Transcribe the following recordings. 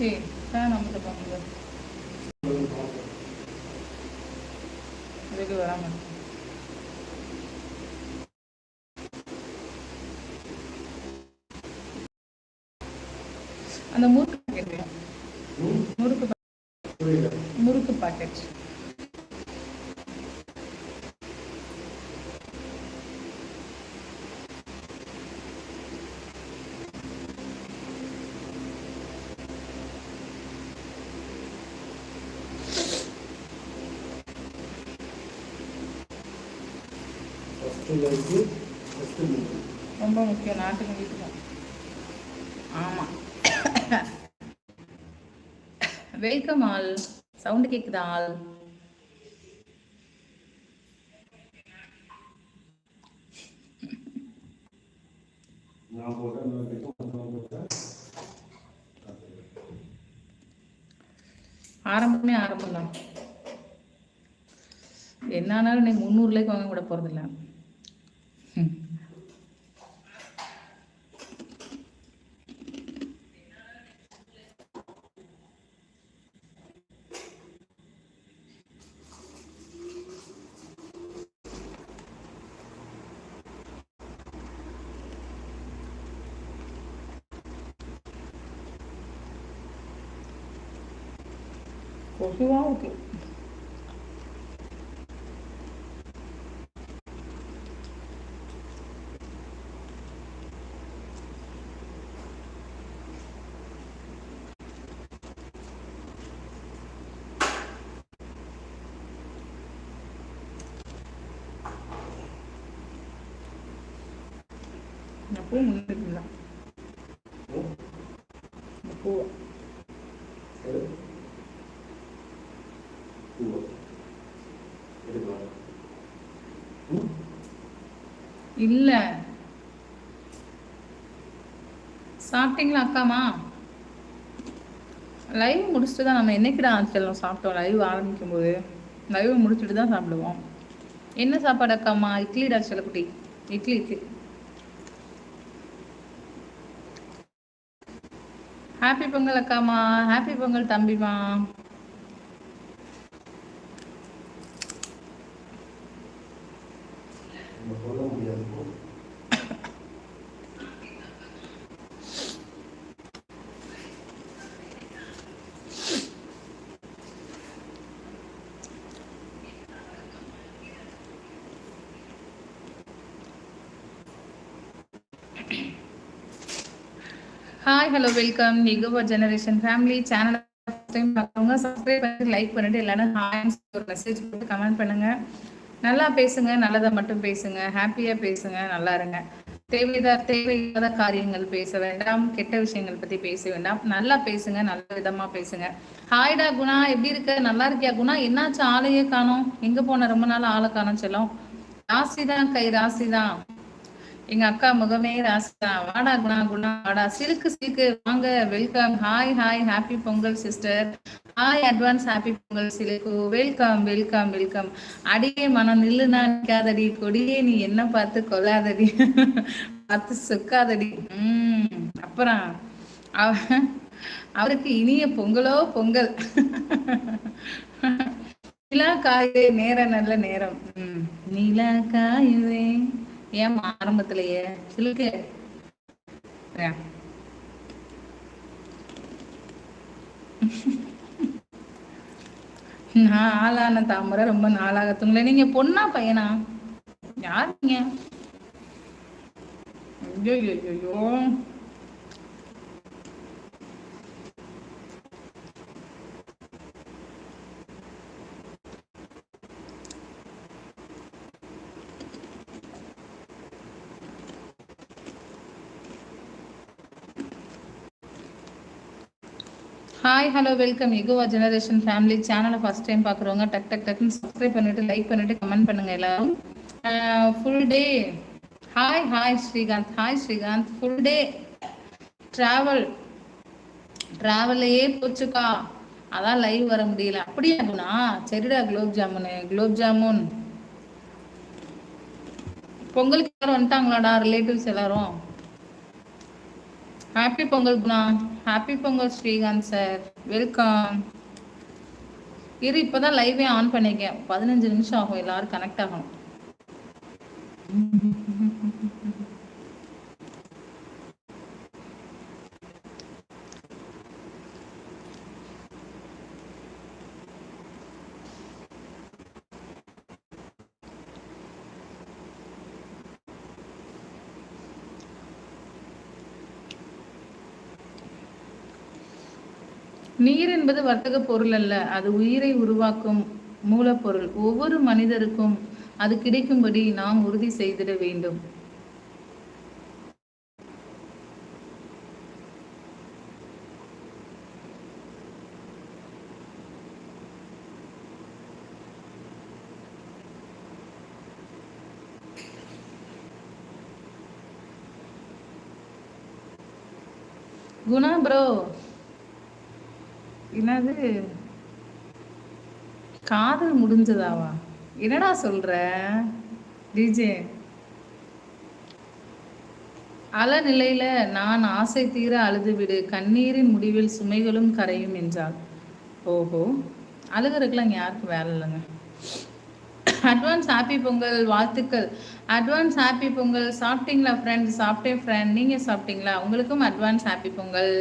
ஏய் ஃபேன் அமுத்த பாருங்க இதுக்கு வராம. லைஃபு ஃபஸ்ட்டு மூவி ரொம்ப முக்கியம். நாட்டுக்கு வீட்டுக்கும் ஆமாம் வெல்கம் ஆல் சவுண்டு கேக்குதா ஆல் ஆரம்பமே ஆரம்பம் தான் என்ன ஆனாலும் நீ முந்நூறுலேக்கு வாங்க கூட போகிறதில்ல கொசுவாக இருக்கு இந்த இல்லை. சாப்பிட்டீங்களா அக்காமா லைவ் முடிச்சுட்டு தான் நம்ம என்னைக்குடா செல்லம் சாப்பிட்டோம். லைவ் ஆரம்பிக்கும் போது லைவ் முடிச்சுட்டு தான் சாப்பிடுவோம். என்ன சாப்பாடு அக்காமா இட்லிடா செல்லக்குட்டி. இட்லி இட்லி. ஹாப்பி பொங்கல் அக்காமா ஹாப்பி பொங்கல் தம்பிமா நம்ம சொல்ல முடியாது போ ஹாய் ஹலோ வெல்கம் எகோவா ஜெனரேஷன் ஃபேமிலி சேனல் டைம் பார்க்குறவங்க சப்ஸ்கிரைப் பண்ணி லைக் பண்ணிட்டு எல்லாரும் ஹாய் ஒரு மெசேஜ் போட்டு கமெண்ட் பண்ணுங்க. நல்லா பேசுங்க நல்லதை மட்டும் பேசுங்க. ஹாப்பியா பேசுங்க நல்லா இருங்க. தேவைதா தேவையில்லாத காரியங்கள் பேச வேண்டாம். கெட்ட விஷயங்கள் பத்தி பேச வேண்டாம். நல்லா பேசுங்க நல்ல விதமா பேசுங்க. ஹாய்டா குணா. எப்படி இருக்க? நல்லா இருக்கியா குணா? என்னாச்சு ஆளையே காணும். எங்க போன? ரொம்ப நாள் ஆளை காணோம் ராசி ராசிதான் கை ராசிதான். எங்க அக்கா முகமே ராசா. வாடா குணா குணா வாடா. சிலுக்கு சிலுக்கு. வாங்க welcome hi hi happy Pongal sister hi advance happy Pongal சிலுக்கு. வெல்கம் வெல்கம் வெல்கம் அடியே மனம் நில்லுனா நிக்காதடி. கொடியே நீ என்ன பார்த்து கொல்லாதடி பார்த்து சொக்காதடி. உம் அப்புறம் அவருக்கு இனிய பொங்கலோ பொங்கல். நிலா காயுதே நேரம் நல்ல நேரம். உம் நிலா காயுதே ஏமா ஆரம்பத்திலேயே? சிலுக்கு. நான் ஆளான தாமரை ரொம்ப நாளாக தூங்கல. நீங்க பொண்ணா பையனா? யார் நீங்க? ஐயோ ஐயோ, ஹாய் ஹலோ வெல்கம் எகுவா ஜெனரேஷன் ஃபேமிலி சேனலை ஃபர்ஸ்ட் டைம் பார்க்குறவங்க டக் டக் டக்னு சப்ஸ்கிரைப் பண்ணிட்டு லைக் பண்ணிட்டு கமெண்ட் பண்ணுங்க எல்லாரும். Full day hi hi Srikanth. Hi Srikanth. Full day travel ட்ராவல்லையே போச்சுக்கா. அதான் லைவ் வர முடியல. அப்படியா குணா சரிடா குலோப் ஜாமுன். குலோப் ஜாமுன். பொங்கலுக்கு எல்லாரும் வந்துட்டாங்களாடா ரிலேட்டிவ்ஸ் எல்லாரும்? Happy Pongal Guna happy Pongal Srikanth sir welcome இரு இப்போதான் லைவே ஆன் பண்ணிக்கேன் பதினஞ்சு நிமிஷம் ஆகும். எல்லாரும் கனெக்ட் ஆகணும். நீர் என்பது வர்த்தக பொருள் அல்ல அது உயிரை உருவாக்கும் மூலப்பொருள். ஒவ்வொரு மனிதருக்கும் அது கிடைக்கும்படி நாம் உறுதி செய்திட வேண்டும். குணா ப்ரோ வந்து காதல் முடிஞ்சதாவா? என்னடா சொல்ற? டிஜே அல நிலையில நான் ஆசை தீர அழுது விடு. கண்ணீரின் முடிவில் சுமைகளும் கரையும் என்றாள். ஓஹோ. அழுகிறதுக்குலாம் யாருக்கும் வேலை இல்லைங்க. அட்வான்ஸ் ஹாப்பி பொங்கல் வாழ்த்துக்கள். அட்வான்ஸ் ஹாப்பி பொங்கல் சாப்பிட்டீங்களா ஃப்ரெண்ட் சாப்பிட்டேன் ஃப்ரெண்ட் நீங்கள் சாப்பிட்டீங்களா? உங்களுக்கும் அட்வான்ஸ் ஹாப்பி பொங்கல்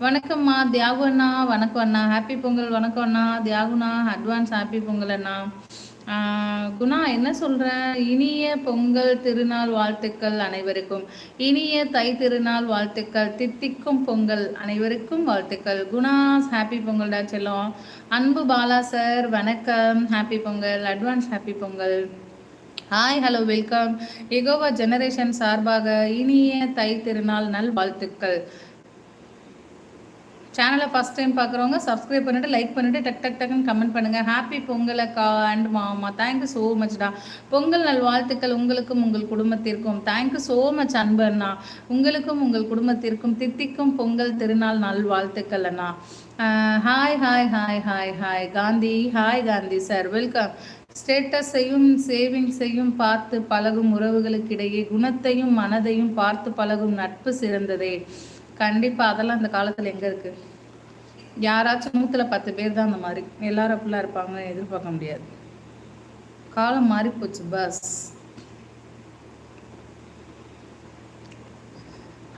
வணக்கம்மா தியாகு அண்ணா. வணக்கம் அண்ணா. ஹாப்பி பொங்கல் வணக்கம் அண்ணா. தியாகுண்ணா அட்வான்ஸ் ஹாப்பி பொங்கல் அண்ணா. குணா என்ன சொல்ற? இனிய பொங்கல் திருநாள் வாழ்த்துக்கள் அனைவருக்கும். இனிய தை திருநாள் வாழ்த்துக்கள் தித்திக்கும் பொங்கல் அனைவருக்கும் வாழ்த்துக்கள். குணா ஹாப்பி பொங்கல்டா செல்லம். அன்பு பாலா சார் வணக்கம். Happy Pongal advance happy Pongal. Hi hello welcome எகோவா ஜெனரேஷன் சார்பாக இனிய தை திருநாள் நல் வாழ்த்துக்கள் சேனலை ஃபஸ்ட் டைம் பார்க்குறவங்க சப்ஸ்கிரைப் பண்ணிட்டு லைக் பண்ணிவிட்டு டக் டக் டக்குன்னு கமெண்ட் பண்ணுங்க. ஹாப்பி பொங்கல் அக்கா அண்ட் மாமா. தேங்க்யூ ஸோ மச்டா பொங்கல் நல் வாழ்த்துக்கள் உங்களுக்கும் உங்கள் குடும்பத்திற்கும். தேங்க்யூ ஸோ மச் அன்பு அண்ணா. உங்களுக்கும் உங்கள் குடும்பத்திற்கும் தித்திக்கும் பொங்கல் திருநாள் நல் வாழ்த்துக்கள் அண்ணா hi hi hi hi hi Gandhi hi Gandhi sir welcome ஸ்டேட்டஸையும் சேவிங்ஸையும் பார்த்து பழகும் உறவுகளுக்கிடையே குணத்தையும் மனதையும் பார்த்து பழகும் நட்பு சிறந்ததே. கண்டிப்பா அதெல்லாம் அந்த காலத்துல எங்க இருக்கு? யாராச்சும் நூத்துல பத்து பேர் தான் அந்த மாதிரி. எல்லாரும் அப்படிலாம் இருப்பாங்க எதிர்பார்க்க முடியாது. காலம் மாறி போச்சு பஸ்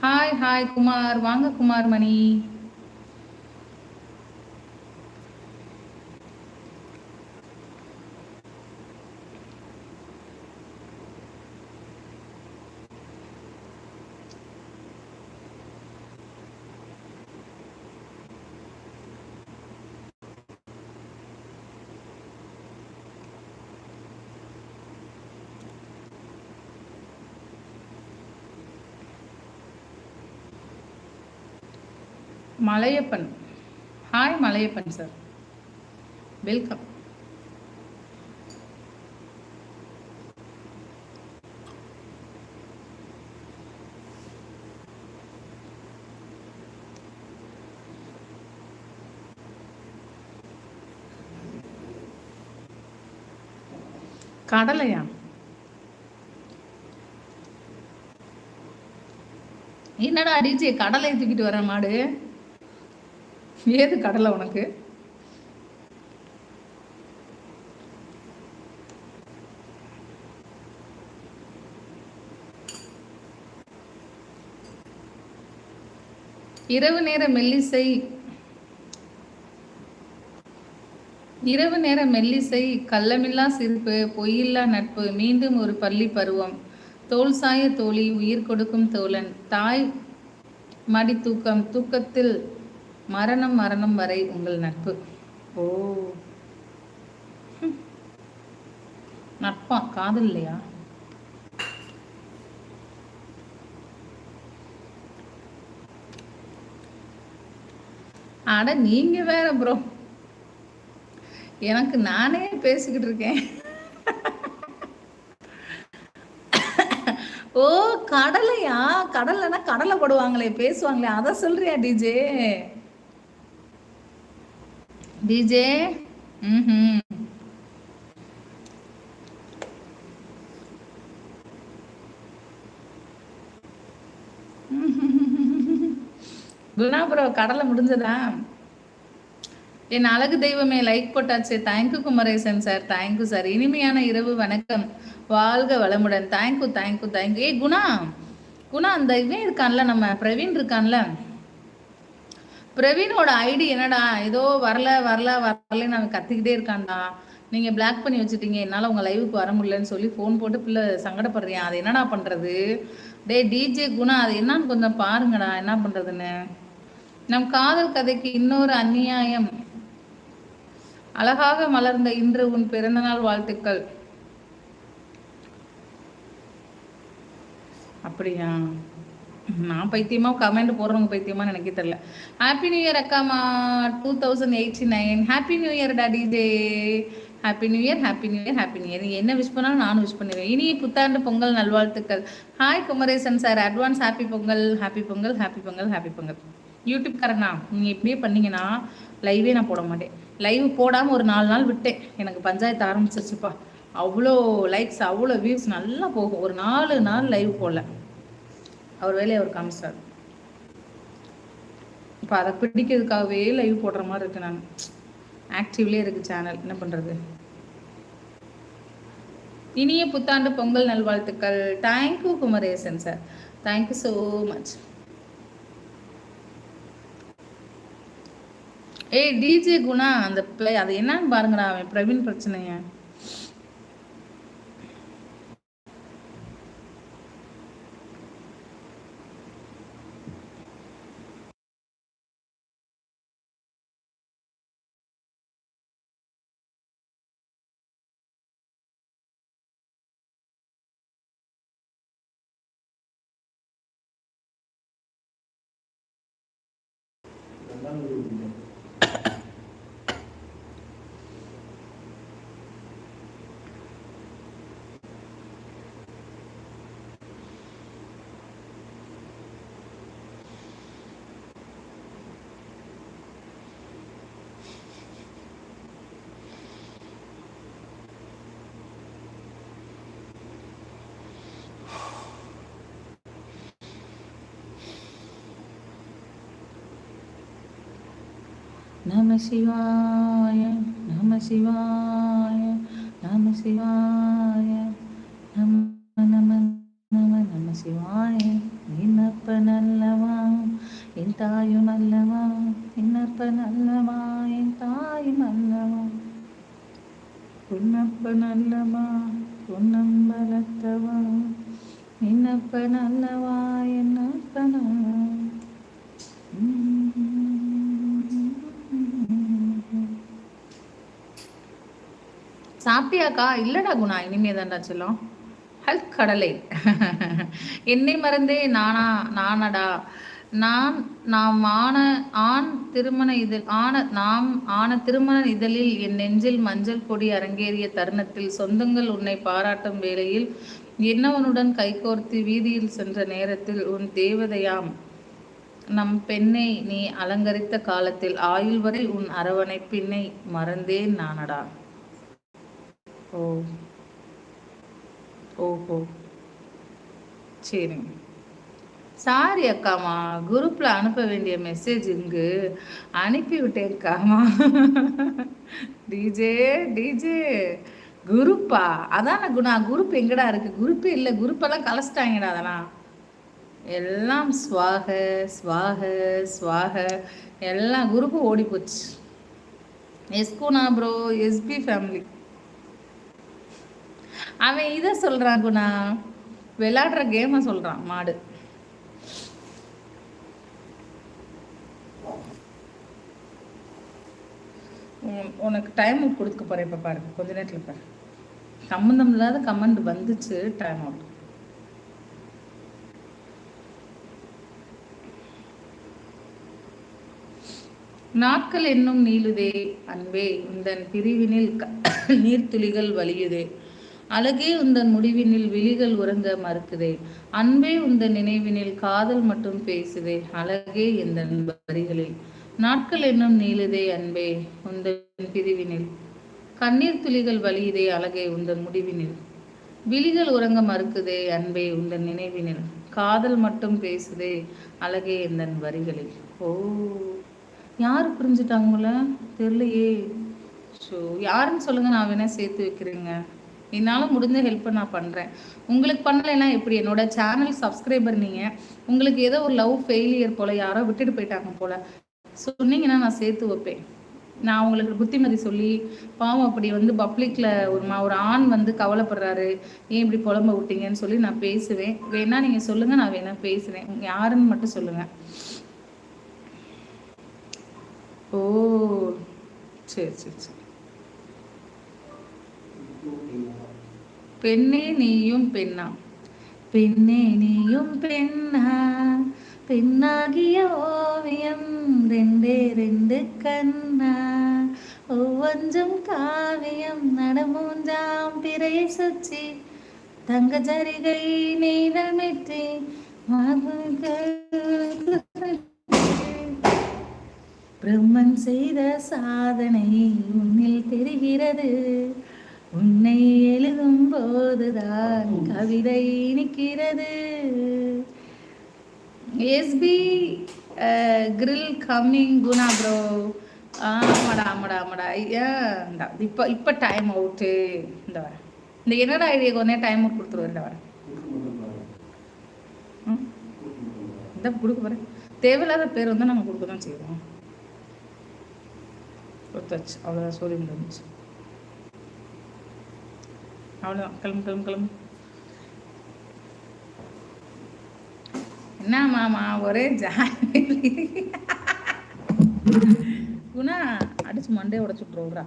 ஹாய் ஹாய் குமார். வாங்க Kumar Mani Malaiyappan. Hi Malaiyappan sir welcome கடலையா? என்னடா அடிச்சு கடலை தூக்கிட்டு வர மாடு? ஏது கடலை உனக்கு? இரவு நேர மெல்லிசை. இரவு நேர மெல்லிசை கள்ளமில்லா சிரிப்பு பொய்யில்லா நட்பு மீண்டும் ஒரு பள்ளி பருவம். தோல் சாய தோழி உயிர் கொடுக்கும் தோழன். தாய் மடி தூக்கம் தூக்கத்தில் மரணம் மரணம் வரை உங்கள் நட்பு. ஓ. நட்பா? காதல் இல்லையா? அட நீங்க வேற ப்ரோ எனக்கு நானே பேசிக்கிட்டு இருக்கேன். ஓ கடலையா? கடலைன்னா கடலை போடுவாங்களே பேசுவாங்களே. அதை சொல்றியா டிஜே டிஜே ம் mm-hmm. குணா ப்ரோ கடலை முடிஞ்சதா? என் அழகு தெய்வமே லைக் போட்டாச்சு. Thank you Kumaresan sir thank you sir இனிமையான இரவு வணக்கம். வாழ்க வளமுடன். Thank you thank you thank you ஏ குணா. குணா அந்த இவன் இருக்கான்ல நம்ம பிரவீன் இருக்கான்ல? பிரவீனோட ஐடி என்னடா? ஏதோ வரல வரல வரலன்னு அவன் கத்திக்கிட்டே இருக்கான்டா. நீங்க பிளாக் பண்ணி வச்சுட்டீங்க. என்னால உங்க லைவுக்கு வர முடியலன்னு சொல்லி ஃபோன் போட்டு பிள்ளை சங்கடப்படுறியான் அது என்னடா பண்றது? டேய் டிஜே குணா அது என்னன்னு கொஞ்சம் பாருங்கடா. என்ன பண்றதுன்னு? நம் காதல் கதைக்கு இன்னொரு அநியாயம். அழகாக மலர்ந்த இன்று உன் பிறந்தநாள் வாழ்த்துக்கள். அப்படியா? நான் பைத்தியமா கமெண்ட் போடுறவங்க பைத்தியமா எனக்கு தெரியல. Happy new year அக்காமா two thousand eighty nine happy new year daddy day happy new year happy new year happy new year நீங்கள் என்ன விஷ் பண்ணாலும் நானும் விஷ் பண்ணிடுவேன். இனி புத்தாண்டு பொங்கல் நல்வாழ்த்துக்கள். Hi Kumaresan sir advance happy Pongal happy Pongal happy Pongal happy Pongal. YouTube காரண்ணா நீங்கள் இப்படியே பண்ணீங்கன்னா லைவே நான் போட மாட்டேன். லைவ் போடாமல் ஒரு நாலு நாள் விட்டேன். எனக்கு பஞ்சாயத்து ஆரம்பிச்சிருச்சுப்பா. அவ்வளோ லைக்ஸ் அவ்வளோ வியூஸ் நல்லா போகும். ஒரு நாலு நாள் லைவ் போடல. அவர் வேலையை அவர் காமிச்சார். இப்போ அதை பிடிக்கிறதுக்காகவே லைவ் போடுற மாதிரி இருக்கு நான். ஆக்டிவ்லேயே இருக்கு சேனல் என்ன பண்ணுறது இனிய புத்தாண்டு பொங்கல் நல்வாழ்த்துக்கள். Thank you Kumaresan sir thank you so much ஏய் டிஜே குணா அந்த பிள்ளை அது என்னன்னு பாருங்கடா அவன் பிரவீன் பிரச்சனையா. நம சிவாய நம சிவாய நம சிவாய நம நம நம நம சிவாய. என்னப்ப நல்லவா என் தாயும் அல்லவா என்னப்ப நல்லவா என் தாயும் அல்லவா. பொன்னப்ப நல்லவா பொன்னம்பலத்தவா என்னப்ப நல்லவா என்னப்ப நல்லவா. சாப்பிட்டியாக்கா இல்லடா குணா இனிமே தான்டா செல்லம். ஹல் கடலை. என்னை மறந்தே நானா நானடா. நான் நாம் ஆன ஆண் திருமண இதழ் ஆன நாம் ஆன திருமண இதழில் என் நெஞ்சில் மஞ்சள் கொடி அரங்கேறிய தருணத்தில் சொந்தங்கள் உன்னை பாராட்டும் வேளையில் என்னவனுடன் கைகோர்த்து வீதியில் சென்ற நேரத்தில் உன் தேவதையாம் நம் பெண்ணை நீ அலங்கரித்த காலத்தில் ஆயுள் வரை உன் அரவணைப்பினை மறந்தேன் நானடா. ஓ. ஓஹோ. சரிங்க. சாரி அக்காமா குரூப்பில் அனுப்ப வேண்டிய மெசேஜ் இங்கு அனுப்பிவிட்டேன் விட்டேன்க்காமா டிஜே டிஜே குரூப்பா? அதான குணா குரூப் எங்கடா இருக்கு? குரூப்பே இல்லை. குரூப்பெல்லாம் கலைச்சிட்டாங்கடா அதெல்லாம். எல்லாம் ஸ்வாக ஸ்வாக ஸ்வாக எல்லாம் குரூப்பும் ஓடி போச்சு எஸ்குணா ப்ரோ எஸ்பி ஃபேமிலி அவன் இதை சொல்கிறான் குணா. விளாடுற கேமை சொல்கிறான் மாடு. உனக்கு டைம் அவுட் கொடுக்க போகிறேன் இப்போ பாரு கொஞ்ச நேரத்தில் பாரு. சம்மந்தம் இல்லாத கமெண்ட் வந்துச்சு டைம் அவுட் நாட்கள் என்னும் நீளுதே அன்பே இந்த பிரிவினில் க- நீர்த்துளிகள் வலியுதே அழகே உந்தன் முடிவினில் விழிகள் உறங்க மறுக்குதே. அன்பே உந்தன் நினைவினில் காதல் மட்டும் பேசுதே. அழகே இந்த வரிகளில் நாட்கள் என்னும் நீளுதே அன்பே உந்தன் பிரிவினில். கண்ணீர் துளிகள் வலியுதே அழகே உந்தன் முடிவினில். விழிகள் உறங்க மறுக்குதே அன்பே உந்தன் நினைவினில். காதல் மட்டும் பேசுதே அழகே இந்தன் வரிகளில் ஓ யார் புரிஞ்சுட்டாங்கள தெரியலையே. ஸோ யாருன்னு சொல்லுங்க நான் வேணா சேர்த்து வைக்கிறேங்க. என்னால் முடிஞ்ச ஹெல்ப்பை நான் பண்ணுறேன் உங்களுக்கு பண்ணலைன்னா எப்படி? என்னோட சேனல் சப்ஸ்கிரைபர் நீங்கள் உங்களுக்கு ஏதோ ஒரு லவ் ஃபெயிலியர் போல் யாரோ விட்டுட்டு போயிட்டாங்க போல். சொன்னீங்கன்னா நான் சேர்த்து வைப்பேன். நான் உங்களுக்கு புத்திமதி சொல்லி பாவம் அப்படி வந்து பப்ளிக்கில் ஒரு மா ஒரு ஆண் வந்து கவலைப்படுறாரு. ஏன் இப்படி புலம்ப விட்டீங்கன்னு சொல்லி நான் பேசுவேன். வேணா நீங்கள் சொல்லுங்கள் நான் வேணா பேசுகிறேன் யாருன்னு மட்டும் சொல்லுங்கள் ஓ சரி சரி சரி. பெண்ணே நீயும் பெண்ணா. பெண்ணே நீயும் பெண்ணா. பெண்ணாகிய ஓவியம் ரெண்டே ரெண்டு கண்ணா. ஒவ்வொன்றும் காவியம் நடமூஞ்சாம் பிறையை சுச்சி தங்க ஜரிகை நெய்தல் பிரம்மன் செய்த சாதனை உன்னில் தெரிகிறது. உன்னை எழுதும் போதுதான் கவிதை நிற்கிறது. SP grill coming Guna bro ஆமாடா ஆமாடா ஆமாடா ஐயா இந்த இப்போ இப்போ டைம் அவுட்டு இந்த வர. இந்த என்னடா ஐடியா கொஞ்ச டைம் அவுட் கொடுத்துருவாரு? இந்த வர. இந்த கொடுக்க போகிறேன் தேவையில்லாத பேர் வந்து நம்ம கொடுக்க தான் செய்வோம் கொடுத்தாச்சு அவ்வளோதான் சொல்லி முடிஞ்சு அவ்வளோதான் கிளம்பு கிளம்பு கிளம்பு. என்ன மாமா ஒரே ஜாலி. குணா அடிச்சு மண்டே உடச்சு விட்ருவோம்ரா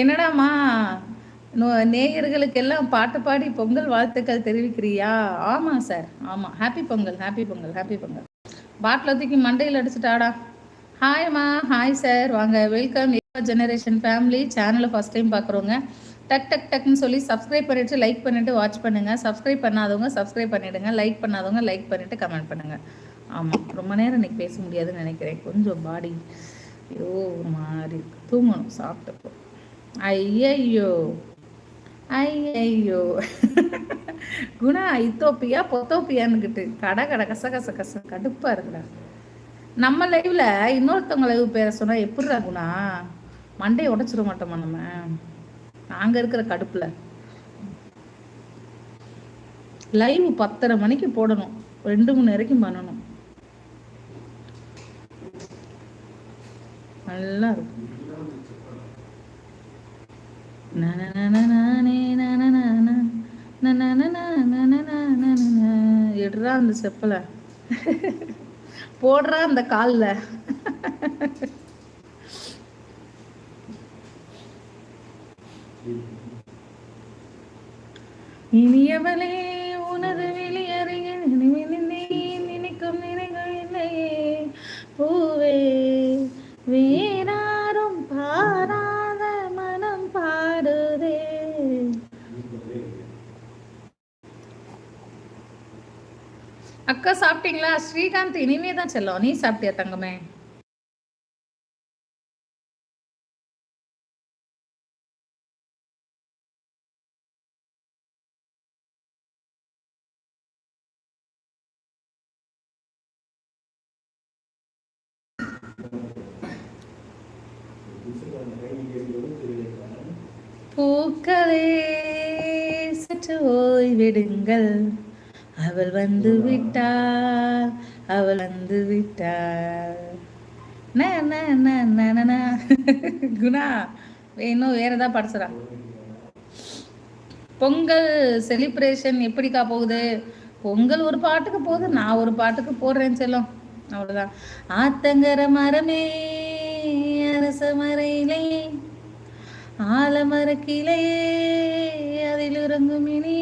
என்னடாமா நேயர்களுக்கெல்லாம் பாட்டு பாடி பொங்கல் வாழ்த்துக்கள் தெரிவிக்கிறியா? ஆமாம் சார். ஆமாம் happy Pongal happy Pongal happy Pongal. Bottle தூக்கி மண்டையில் அடிச்சுட்டாடா. ஹாய்மா ஹாய் சார் வாங்க வெல்கம் ஜெனரேஷன் ஃபேமிலி சேனலை ஃபஸ்ட் டைம் பார்க்குறோங்க டக் டக் டக்னு சொல்லி சப்ஸ்கிரைப் பண்ணிவிட்டு லைக் பண்ணிவிட்டு வாட்ச் பண்ணுங்கள் சப்ஸ்கிரைப் பண்ணாதவங்க சப்ஸ்கிரைப் பண்ணிவிடுங்க லைக் பண்ணாதவங்க லைக் பண்ணிவிட்டு கமெண்ட் பண்ணுங்கள் ஆமாம் ரொம்ப நேரம் இன்றைக்கி பேச முடியாதுன்னு நினைக்கிறேன். கொஞ்சம் பாடி ஐயோ ஒரு மாதிரி தூங்கணும் சாப்பிட்டப்போ ஐயையோ. ஐயோ குணா இத்தோப்பியா பொத்தோப்பியான்னுக்கிட்டு கடை கடை கச கச கச கடுப்பா இருக்குடா. நம்ம லைவ்ல இன்னொருத்தவங்க லைவ் பேர சொன்னா எப்படிடா குணா? மண்டையை உடைச்சிட மாட்டோமா நம்ம? நாங்க இருக்கிற கடுப்புல. லைவ் பத்தரை மணிக்கு போடணும். ரெண்டு மணி வரைக்கும் பண்ணணும். நல்லா இருக்கும். எடுறா அந்த செப்பலை போடுறா அந்த காலில் இனியவளே அக்கா சாப்பிட்டீங்களா? ஸ்ரீகாந்த் இனிமே தான் செல்லும். நீ சாப்பிட்டியா தங்கமே? பூக்களே சற்று ஓய்விடுங்கள். அவள் வந்து விட்டாள் அவள் வந்து விட்டாள். குணா இன்னும் வேற ஏதாவது படிச்சுடா பொங்கல் செலிப்ரேஷன் எப்படிக்கா போகுது? பொங்கல் ஒரு பாட்டுக்கு போகுது நான் ஒரு பாட்டுக்கு போடுறேன் செல்லம். அவ்வளோதான் ஆத்தங்கர மரமே அரச மரையிலே ஆலமர கிளையே அதில் உறங்கும் இனி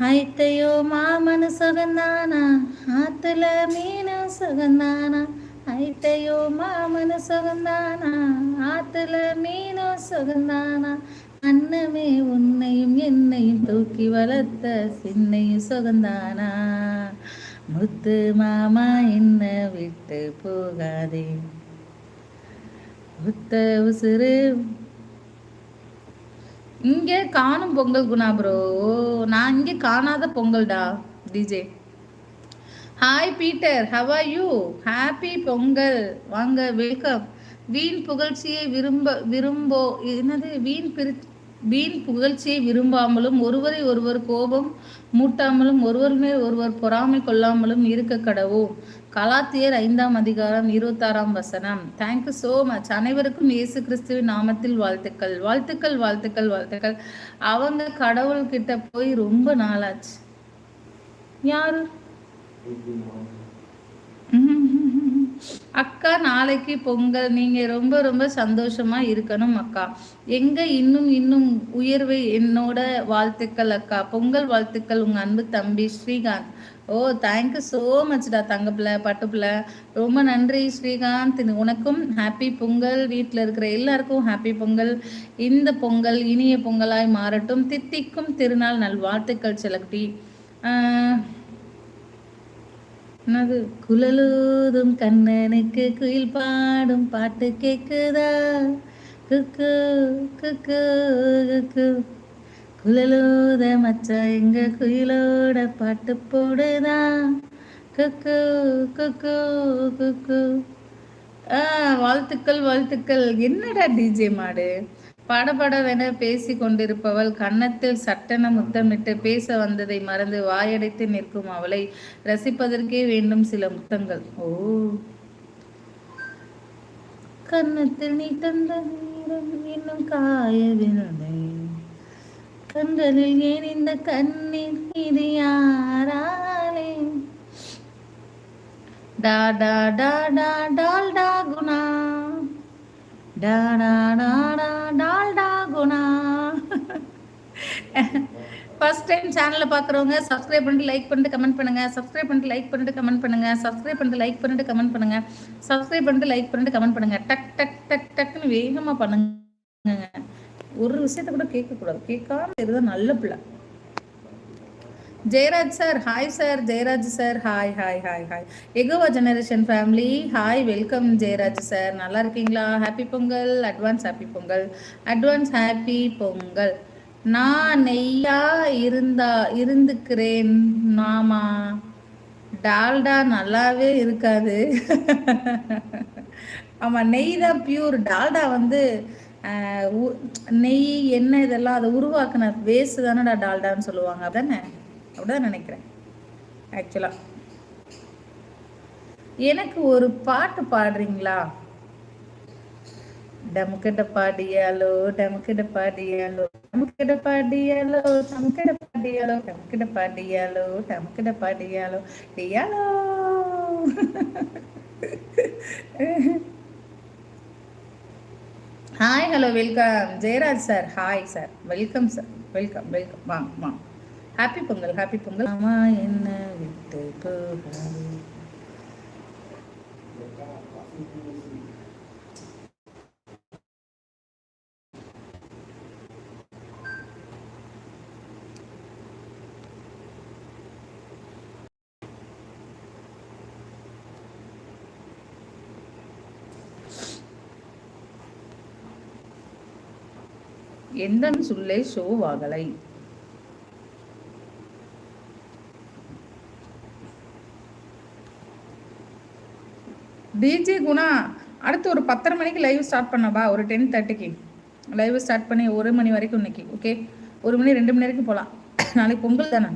ஐத்தையோ மாமனு சுகந்தானா? ஆத்துல மீன சுகந்தானா? ஐத்தையோ மாமனு சுகந்தானா? ஆத்துல மீன சுகந்தானா? அன்னமே உன்னையும் என்னையும் தூக்கி வளர்த்த சின்னையும் சுகந்தானா? முத்து மாமா என்ன விட்டு போகாதே. ஒத்த உசுறு இங்க காணும் பொங்கல் குணா ப்ரோ நான் இங்க காணாத பொங்கல்டா DJ hi Peter how are you happy Pongal. வாங்க வெல்கம் வீண் புகழ்ச்சியை விரும்ப விரும்போ என்னது வீண் பிரி வீண் புகழ்ச்சியை விரும்பாமலும் ஒருவரை ஒருவர் கோபம் மூட்டாமலும் ஒருவர் மேல் ஒருவர் பொறாமை கொள்ளாமலும் இருக்க கடவோம் கலாத்தியர் ஐந்தாம் அதிகாரம் இருபத்தாறாம் வசனம். தேங்க்யூ ஸோ மச் அனைவருக்கும் இயேசு கிறிஸ்துவின் நாமத்தில் வாழ்த்துக்கள். வாழ்த்துக்கள் வாழ்த்துக்கள் வாழ்த்துக்கள். அவங்க கடவுள் கிட்ட போய் ரொம்ப நாளாச்சு. யாரு? அக்கா நாளைக்கு பொங்கல். நீங்க ரொம்ப ரொம்ப சந்தோஷமா இருக்கணும் அக்கா. எங்க இன்னும் இன்னும் உயர்வை என்னோட வாழ்த்துக்கள் அக்கா. பொங்கல் வாழ்த்துக்கள் உங்க அன்பு தம்பி ஸ்ரீகாந்த். ஓ தேங்க்யூ ஸோ மச்டா தங்கப்பிள்ள பட்டுப்பிள்ள ரொம்ப நன்றி ஸ்ரீகாந்த். உனக்கும் ஹாப்பி பொங்கல். வீட்டில் இருக்கிற எல்லாருக்கும் ஹாப்பி பொங்கல். இந்த பொங்கல் இனிய பொங்கலாய் மாறட்டும். தித்திக்கும் திருநாள் நல்வாழ்த்துக்கள் செலக்டி என்னது? குழலூதும் கண்ணனுக்கு குயில் பாடும் பாட்டு கேக்குதா? குக்கு குக்கு குக்கு. குழலூத மச்சா எங்க குயிலோட பாட்டு போடுதா? குக்கு குக்கு குக்கு. ஆ வாழ்த்துக்கள் வாழ்த்துக்கள். என்னடா டிஜே மாடு? படபடவென பேசி கொண்டிருப்பவள் கன்னத்தில் சட்டென முத்தமிட்டு பேச வந்ததை மறந்து வாயடைத்து நிற்கும் அவளை ரசிப்பதற்கே வேண்டும் சில முத்தங்கள். ஓ. கன்னத்தில் நீ தந்த நேரம் இன்னும் காயவில்லை. கண்களில் ஏன் இந்த கண்ணீர் இது யாராலே? டா டா டா டா டால் டா குணா. டா டா டா டா டால்டா குணா. ஃபர்ஸ்ட் டைம் சேனலில் பார்க்குறவங்க சப்ஸ்கிரைப் பண்ணிட்டு லைக் பண்ணிட்டு கமெண்ட் பண்ணுங்க. சப்ஸ்கிரைப் பண்ணிட்டு லைக் பண்ணிட்டு கமெண்ட் பண்ணுங்க. சப்ஸ்கிரைப் பண்ணிட்டு லைக் பண்ணிட்டு கமெண்ட் பண்ணுங்க. சப்ஸ்கிரைப் பண்ணிட்டு லைக் பண்ணிட்டு கமெண்ட் பண்ணுங்க. டக் டக் டக் டக்னு வேகமாக பண்ணுங்க. ஒரு விஷயத்த கூட கேட்கக்கூடாது. கேட்காம இதுதான் நல்ல பிள்ளை. Jayaraj sir hi sir Jayaraj sir hi hi hi hi எகோவா generation family hi welcome Jayaraj sir நல்லா இருக்கீங்களா? Happy Pongal. Advance happy Pongal. Advance happy Pongal. நான் நெய்யா இருந்தா இருந்துக்கிறேன். நாமா? டால்டா நல்லாவே இருக்காது. ஆமாம் நெய் தான் பியூர் டால்டா வந்து நெய் எண்ணெய் இதெல்லாம் அதை உருவாக்குன வேஸ்ட் தானடா டால்டான்னு சொல்லுவாங்க. அப்படிதானே அப்படிதான் நினைக்கிறேன். ஆக்சுவலாக எனக்கு ஒரு பாட்டு பாடுறீங்களா? டமுக்கிட்ட பாடியாலோ டமுக்கிட்ட பாடியாலோ டமுக்கிட்ட பாடியாலோ டமுக்கிட்ட பாடியாலோ டமுக்கிட்ட பாடியாலோ டமுக்கிட்ட பாடியாலோ டியாலோ hi hello welcome Jayaraj sir hi sir welcome sir welcome welcome வாங்க வாங்க ஹாப்பி பொங்கல் ஹாப்பி பொங்கல் அம்மா என்ன விட்டு போகாது எந்த சொல்லை சோவாகலை. டிஜே குணா அடுத்து ஒரு பத்தரை மணிக்கு லைவ் ஸ்டார்ட் பண்ணவா ஒரு டென் தேர்ட்டிக்கு லைவ் ஸ்டார்ட் பண்ணி ஒரு மணி வரைக்கும் இன்னைக்கு ஓகே ஒரு மணி ரெண்டு மணி வரைக்கும் போகலாம் நாளைக்கு பொங்கல் தானே?